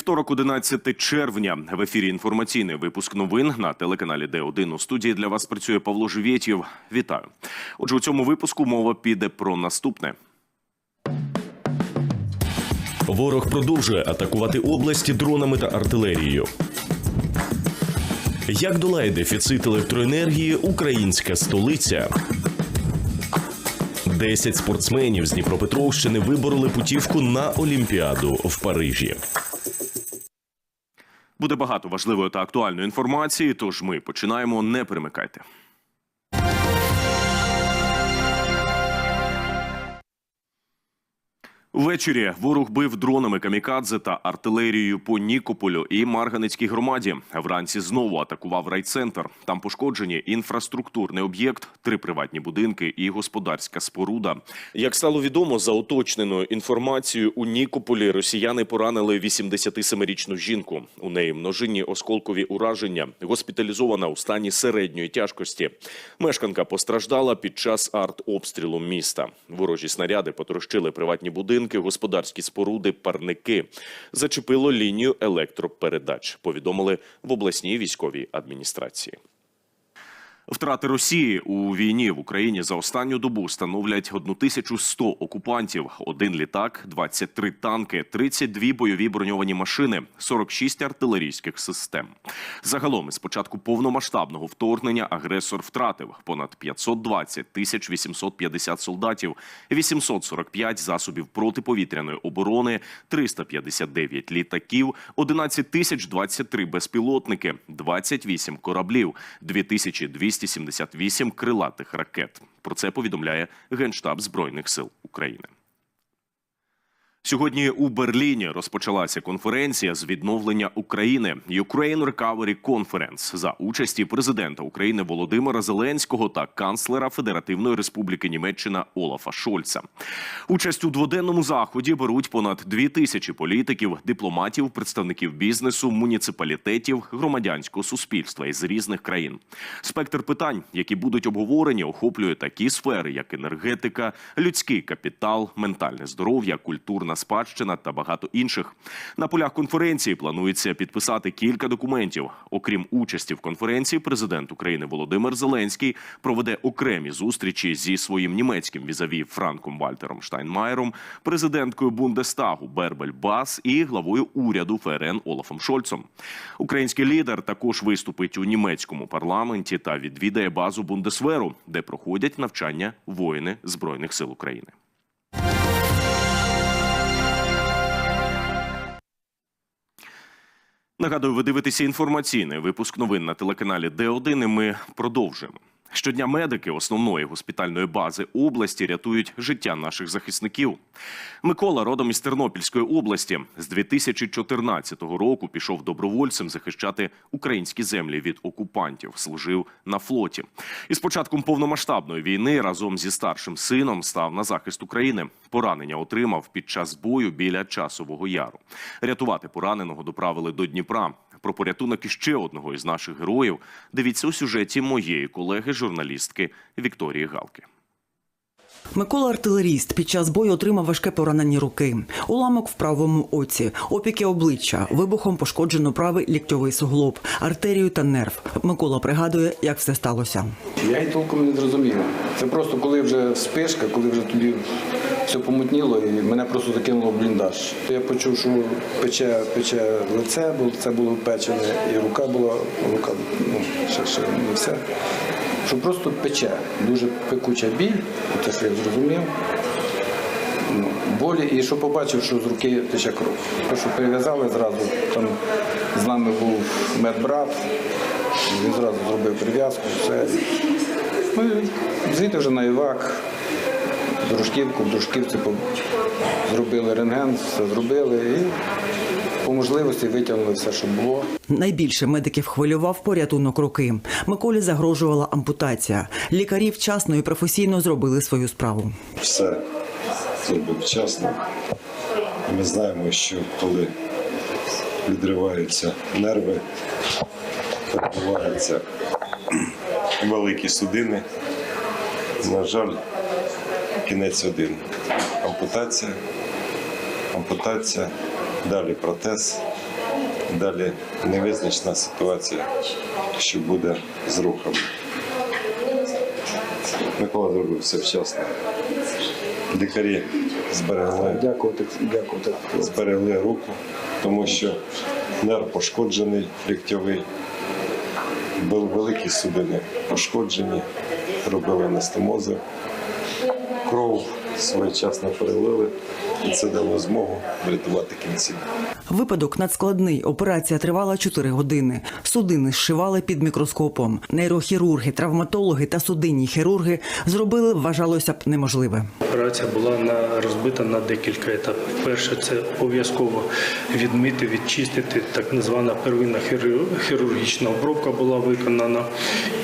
Вівторок, 11 червня. В ефірі інформаційний випуск новин на телеканалі Д1. У студії для вас працює Павло Живєтєв. Вітаю. Отже, у цьому випуску мова піде про наступне. Ворог продовжує атакувати області дронами та артилерією. Як долає дефіцит електроенергії українська столиця? Десять спортсменів з Дніпропетровщини вибороли путівку на Олімпіаду в Парижі. Буде багато важливої та актуальної інформації. Тож ми починаємо. Не перемикайте. Ввечері ворог бив дронами камікадзе та артилерією по Нікополю і Марганецькій громаді. Вранці знову атакував райцентр. Там пошкоджені інфраструктурний об'єкт, три приватні будинки і господарська споруда. Як стало відомо, за уточненою інформацією, у Нікополі росіяни поранили 87-річну жінку. У неї множинні осколкові ураження, госпіталізована у стані середньої тяжкості. Мешканка постраждала під час артобстрілу міста. Ворожі снаряди потрощили приватні будинки, господарські споруди, парники. Зачепило лінію електропередач. Повідомили в обласній військовій адміністрації. Втрати Росії у війні в Україні за останню добу становлять 1100 окупантів, один літак, 23 танки, 32 бойові броньовані машини, 46 артилерійських систем. Загалом, із початку повномасштабного вторгнення агресор втратив понад 520 тисяч 850 солдатів, 845 засобів протиповітряної оборони, 359 літаків, 11 тисяч 23 безпілотники, 28 кораблів, 2200 278 крилатих ракет. Про це повідомляє Генштаб Збройних сил України. Сьогодні у Берліні розпочалася конференція з відновлення України Ukraine Recovery Conference за участі президента України Володимира Зеленського та канцлера Федеративної Республіки Німеччина Олафа Шольца. Участь у дводенному заході беруть понад дві тисячі політиків, дипломатів, представників бізнесу, муніципалітетів, громадянського суспільства із різних країн. Спектр питань, які будуть обговорені, охоплює такі сфери, як енергетика, людський капітал, ментальне здоров'я, культурна спадщина та багато інших. На полях конференції планується підписати кілька документів. Окрім участі в конференції, президент України Володимир Зеленський проведе окремі зустрічі зі своїм німецьким візаві Франком Вальтером Штайнмаєром, президенткою Бундестагу Бербель Бас і главою уряду ФРН Олафом Шольцом. Український лідер також виступить у німецькому парламенті та відвідає базу Бундесверу, де проходять навчання воїни збройних сил України. Нагадую, ви дивитеся інформаційний випуск новин на телеканалі Д1 і ми продовжуємо. Щодня медики основної госпітальної бази області рятують життя наших захисників. Микола, родом із Тернопільської області, з 2014 року пішов добровольцем захищати українські землі від окупантів. Служив на флоті. І з початком повномасштабної війни разом зі старшим сином став на захист України. Поранення отримав під час бою біля часового яру. Рятувати пораненого доправили до Дніпра. Про порятунок іще одного із наших героїв дивіться у сюжеті моєї колеги-журналістки Вікторії Галки. Микола артилеріст під час бою отримав важке поранені руки, уламок в правому оці, опіки обличчя, вибухом пошкоджено правий ліктьовий суглоб, артерію та нерв. Микола пригадує, як все сталося. Я й толком не зрозумів. Це просто коли вже спишка, коли вже тобі все помутніло, і мене просто закинуло в бліндаж. Я почув, що пече, пече лице, бо це було печене, і рука була, рука ну, ще, ще не все. Що просто пече, дуже пекуча біль, це що я зрозумів. Ну, болі, і що побачив, що з руки тече кров. То, що перев'язали зразу, там з нами був медбрат, він зразу зробив прив'язку, все. Ми звідти вже на Івак, дружківку, дружківці зробили рентген, все зробили і по можливості витягнули все, що було. Найбільше медиків хвилював порятунок руки. Миколі загрожувала ампутація. Лікарі вчасно і професійно зробили свою справу. все зробив вчасно. Ми знаємо, що коли відриваються нерви, відбуваються великі судини. На жаль, кінець один. Ампутація, ампутація, далі протез, Далі невизначена ситуація, що буде з рухами. Микола зробив все вчасно. Лікарі зберегли Дякувати, дякувати. зберегли руку, тому що нерв пошкоджений, ліктьовий, були великі судини пошкоджені, робили анастомози, кров своєчасно перелили, і це дало змогу врятувати кінці. Випадок надскладний. Операція тривала 4 години. Судини зшивали під мікроскопом. Нейрохірурги, травматологи та судинні хірурги зробили, вважалося б, неможливе. Операція була на, розбита на декілька етапів. Перше, це обов'язково відмити, відчистити. Так звана первинна хіру- хірургічна обробка була виконана.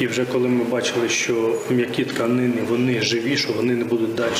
І вже коли ми бачили, що м'які тканини вони живі, що вони не будуть далі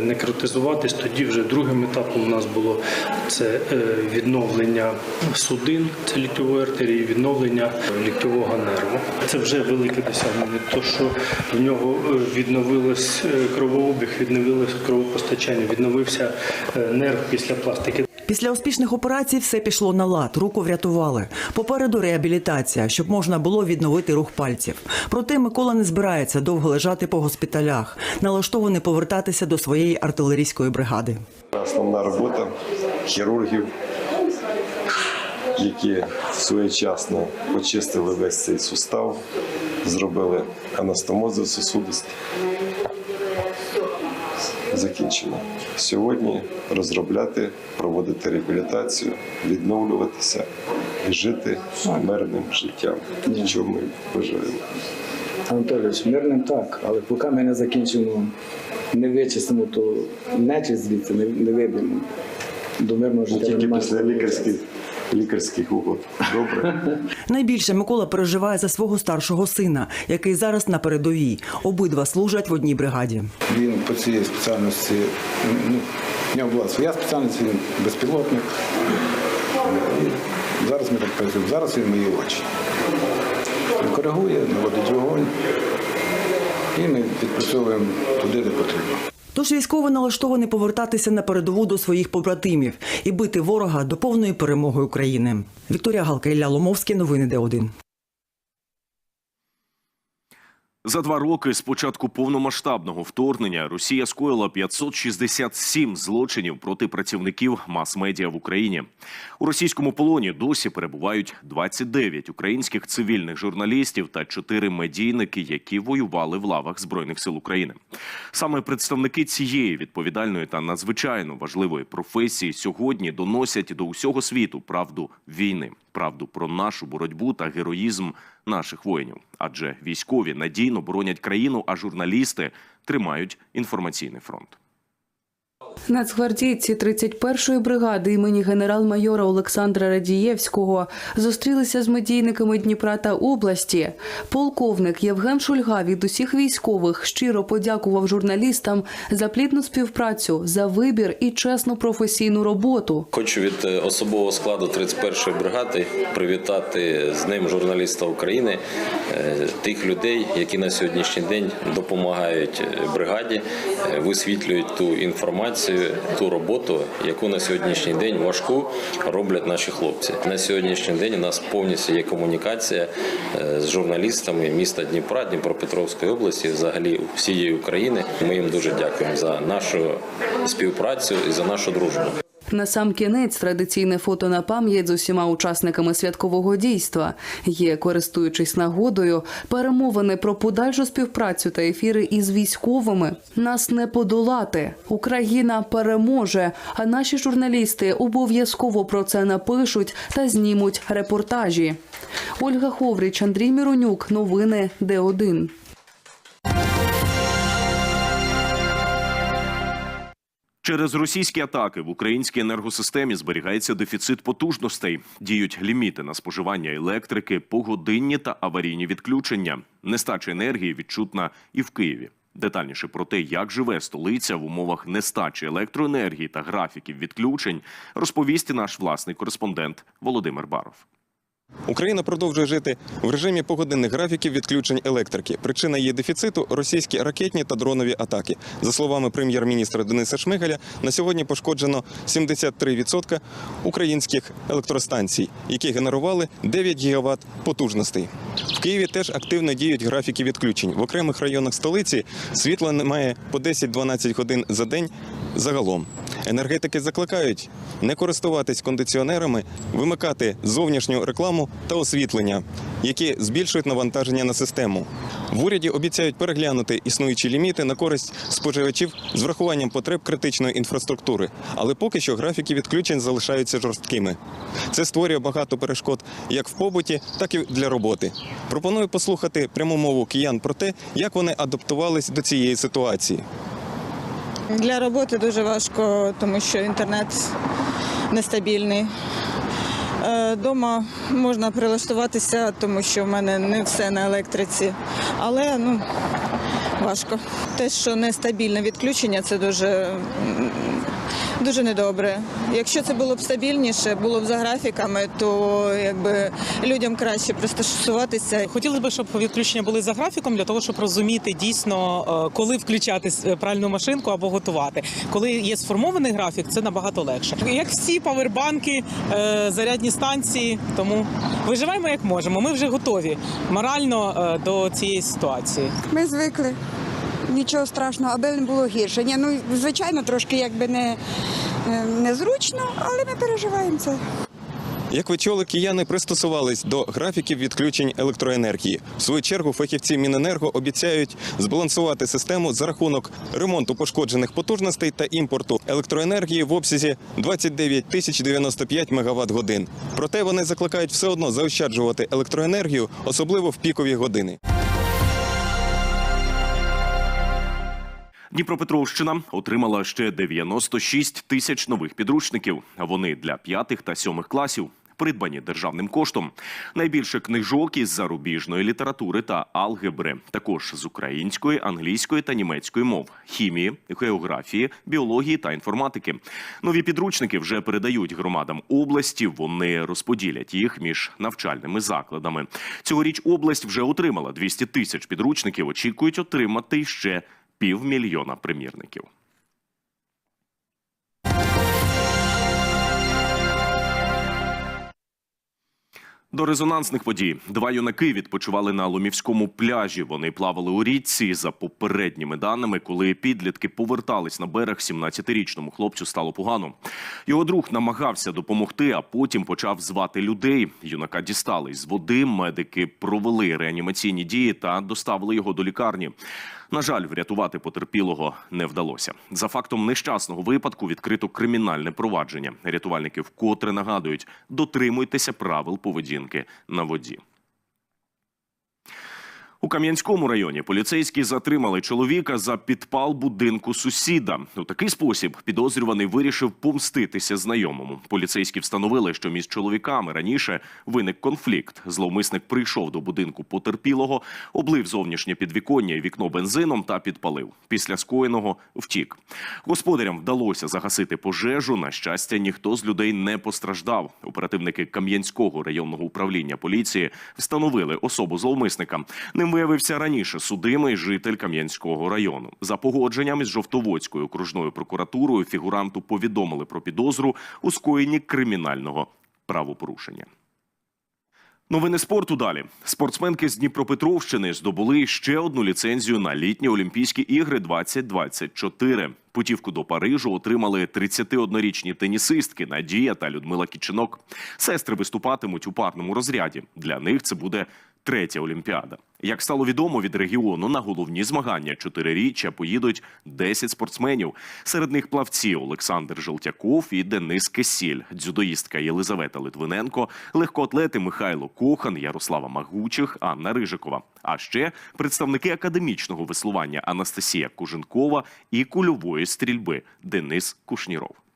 некротизуватись, тоді вже другим етапом у нас було це е, відновлення судин, це ліктьової артерії, відновлення ліктьового нерву. Це вже велике досягнення. То, що в нього е, відновилось е, кровообіг, відновилось кровопостачання, відновився е, нерв після пластики. Після успішних операцій все пішло на лад, руку врятували. Попереду реабілітація, щоб можна було відновити рух пальців. Проте Микола не збирається довго лежати по госпіталях, налаштований повертатися до своєї артилерійської бригади. Основна робота хірургів, які своєчасно почистили весь цей сустав, зробили анастомози сосудисті. Закінчено. Сьогодні розробляти, проводити реабілітацію, відновлюватися і жити мирним життям. Нічого ми бажаємо. Анатолійович, мирним так, але поки ми не закінчимо, не вичистимо, то нечість звідси не, виб'ємо. До мирного життя Тільки після лікарських, лікарських угод. Добре? Найбільше Микола переживає за свого старшого сина, який зараз на передовій. Обидва служать в одній бригаді. Він по цій спеціальності, ну, в нього була своя спеціальність, він безпілотник. Зараз ми так працюємо. Зараз він мої очі. Він коригує, наводить вогонь. І ми відпрацьовуємо туди, де потрібно. Тож військовий налаштований повертатися на передову до своїх побратимів і бити ворога до повної перемоги України. Вікторія Галка Ілля Ломовський. Новини Д1. За два роки з початку повномасштабного вторгнення Росія скоїла 567 злочинів проти працівників мас-медіа в Україні. У російському полоні досі перебувають 29 українських цивільних журналістів та 4 медійники, які воювали в лавах збройних сил України. Саме представники цієї відповідальної та надзвичайно важливої професії сьогодні доносять до усього світу правду війни, правду про нашу боротьбу та героїзм наших воїнів. Адже військові надійно боронять країну, а журналісти тримають інформаційний фронт. Нацгвардійці 31-ї бригади імені генерал-майора Олександра Радієвського зустрілися з медійниками Дніпра та області. Полковник Євген Шульга від усіх військових щиро подякував журналістам за плідну співпрацю, за вибір і чесну професійну роботу. Хочу від е, особового складу 31-ї бригади привітати з ним журналіста України, е, тих людей, які на сьогоднішній день допомагають е, бригаді, висвітлюють ту інформацію, ту роботу, яку на сьогоднішній день важку роблять наші хлопці. На сьогоднішній день у нас повністю є комунікація е, з журналістами міста Дніпра, Дніпропетровської області, взагалі всієї України. Ми їм дуже дякуємо за нашу співпрацю і за нашу дружбу. На сам кінець традиційне фото на пам'ять з усіма учасниками святкового дійства є, користуючись нагодою, перемовини про подальшу співпрацю та ефіри із військовими. Нас не подолати. Україна переможе. А наші журналісти обов'язково про це напишуть та знімуть репортажі. Ольга Ховріч, Андрій Міронюк. Новини Д1. Через російські атаки в українській енергосистемі зберігається дефіцит потужностей, діють ліміти на споживання електрики, погодинні та аварійні відключення. Нестача енергії відчутна і в Києві. Детальніше про те, як живе столиця в умовах нестачі електроенергії та графіків відключень, розповість наш власний кореспондент Володимир Баров. Україна продовжує жити в режимі погодинних графіків відключень електрики. Причина її дефіциту російські ракетні та дронові атаки. За словами прем'єр-міністра Дениса Шмигаля, на сьогодні пошкоджено 73% українських електростанцій, які генерували 9 гігаватт потужностей. В Києві теж активно діють графіки відключень. В окремих районах столиці світла немає по 10-12 годин за день загалом. Енергетики закликають не користуватись кондиціонерами, вимикати зовнішню рекламу та освітлення, які збільшують навантаження на систему. В уряді обіцяють переглянути існуючі ліміти на користь споживачів з врахуванням потреб критичної інфраструктури. Але поки що графіки відключень залишаються жорсткими. Це створює багато перешкод як в побуті, так і для роботи. Пропоную послухати пряму мову киян про те, як вони адаптувались до цієї ситуації. Для роботи дуже важко, тому що інтернет нестабільний. Е, Дома можна прилаштуватися, тому що в мене не все на електриці, але ну, важко. Те, що нестабільне відключення, це дуже, дуже недобре. Якщо це було б стабільніше, було б за графіками, то якби людям краще пристосуватися. Хотілося б, щоб відключення були за графіком, для того, щоб розуміти дійсно, е, коли включати пральну машинку або готувати. Коли є сформований графік, це набагато легше. Як всі павербанки, е, зарядні станції, тому виживаємо як можемо. Ми вже готові морально е, до цієї ситуації. Ми звикли. Нічого страшного, аби не було гірше. Ні, ну, звичайно, трошки якби не, е, незручно, але ми переживаємо це. Як ви чули, кияни пристосувались до графіків відключень електроенергії. В свою чергу фахівці Міненерго обіцяють збалансувати систему за рахунок ремонту пошкоджених потужностей та імпорту електроенергії в обсязі 29 тисяч 95 мегаватт годин. Проте вони закликають все одно заощаджувати електроенергію, особливо в пікові години. Дніпропетровщина отримала ще 96 тисяч нових підручників. Вони для п'ятих та сьомих класів. Придбані державним коштом найбільше книжок із зарубіжної літератури та алгебри, також з української, англійської та німецької мов, хімії, географії, біології та інформатики. Нові підручники вже передають громадам області. Вони розподілять їх між навчальними закладами. Цьогоріч область вже отримала 200 тисяч підручників. Очікують отримати ще півмільйона примірників. До резонансних подій два юнаки відпочивали на Ломівському пляжі. Вони плавали у річці. За попередніми даними, коли підлітки повертались на берег, 17-річному хлопцю стало погано. Його друг намагався допомогти, а потім почав звати людей. Юнака дістали з води. Медики провели реанімаційні дії та доставили його до лікарні. На жаль, врятувати потерпілого не вдалося. За фактом нещасного випадку відкрито кримінальне провадження. Рятувальники вкотре нагадують: дотримуйтеся правил поведінки на воді. У Кам'янському районі поліцейські затримали чоловіка за підпал будинку сусіда. У такий спосіб підозрюваний вирішив помститися знайомому. Поліцейські встановили, що між чоловіками раніше виник конфлікт. Зловмисник прийшов до будинку потерпілого, облив зовнішнє підвіконня і вікно бензином та підпалив. Після скоєного втік. Господарям вдалося загасити пожежу. На щастя, ніхто з людей не постраждав. Оперативники Кам'янського районного управління поліції встановили особу зловмисника. Ним виявився раніше судимий житель Кам'янського району. За погодженням із Жовтоводською окружною прокуратурою фігуранту повідомили про підозру у скоєнні кримінального правопорушення. Новини спорту далі. Спортсменки з Дніпропетровщини здобули ще одну ліцензію на літні Олімпійські ігри 2024. Путівку до Парижу отримали 31-річні тенісистки Надія та Людмила Кічинок. Сестри виступатимуть у парному розряді. Для них це буде третя Олімпіада. Як стало відомо від регіону, на головні змагання чотириріччя поїдуть 10 спортсменів. Серед них плавці Олександр Желтяков і Денис Кесіль, дзюдоїстка Єлизавета Литвиненко, легкоатлети Михайло Кохан, Ярослава Магучих, Анна Рижикова. А ще представники академічного веслування Анастасія Куженкова і кульової стрільби Денис Кушніров.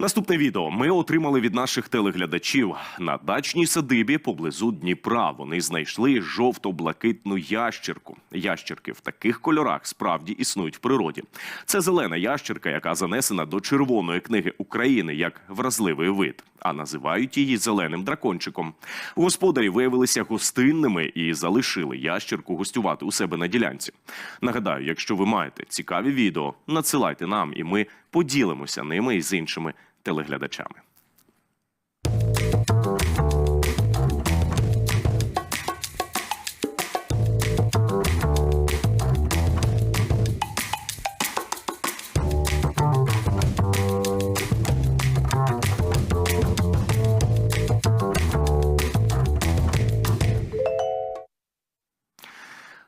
Наступне відео ми отримали від наших телеглядачів на дачній садибі поблизу Дніпра. Вони знайшли жовто-блакитну ящерку. Ящерки в таких кольорах справді існують в природі. Це зелена ящерка, яка занесена до Червоної книги України як вразливий вид, а називають її зеленим дракончиком. Господарі виявилися гостинними і залишили ящерку гостювати у себе на ділянці. Нагадаю, якщо ви маєте цікаві відео, надсилайте нам, і ми поділимося ними і з іншими телеглядачами.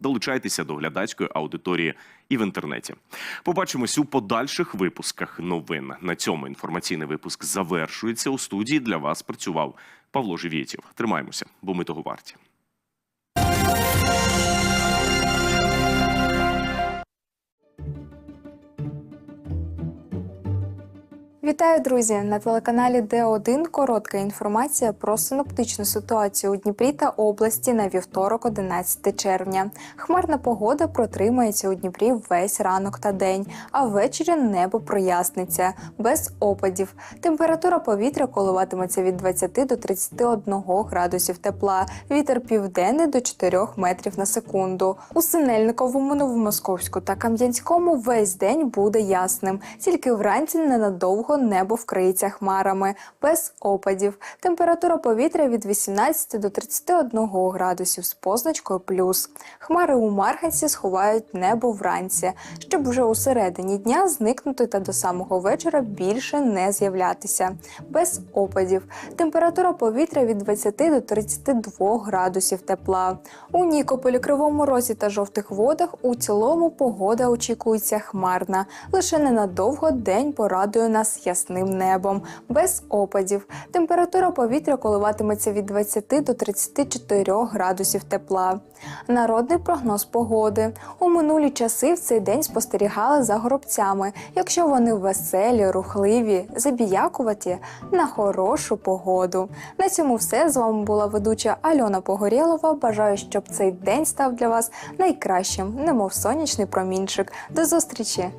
Долучайтеся до глядацької аудиторії і в інтернеті. Побачимось у подальших випусках новин. На цьому інформаційний випуск завершується. У студії для вас працював Павло Живєтєв. Тримаємося, бо ми того варті. Вітаю, друзі! На телеканалі Д1 коротка інформація про синоптичну ситуацію у Дніпрі та області на вівторок, 11 червня. Хмарна погода протримається у Дніпрі весь ранок та день, а ввечері небо проясниться без опадів. Температура повітря коливатиметься від 20 до 31 градусів тепла. Вітер південний до 4 метрів на секунду. У Синельниковому, Новомосковську та Кам'янському весь день буде ясним. Тільки вранці ненадовго небо вкриється хмарами, без опадів. Температура повітря від 18 до 31 градусів з позначкою плюс. Хмари у Марганці сховають небо вранці, щоб вже у середині дня зникнути та до самого вечора більше не з'являтися. Без опадів. Температура повітря від 20 до 32 градусів тепла. У Нікополі, Кривому Розі та жовтих водах у цілому погода очікується хмарна. Лише ненадовго день порадує нас ясним небом, без опадів. Температура повітря коливатиметься від 20 до 34 градусів тепла. Народний прогноз погоди. У минулі часи в цей день спостерігали за горобцями, якщо вони веселі, рухливі, забіякуваті на хорошу погоду. На цьому все з вами була ведуча Альона Погорєлова. Бажаю, щоб цей день став для вас найкращим, немов сонячний промінчик. До зустрічі!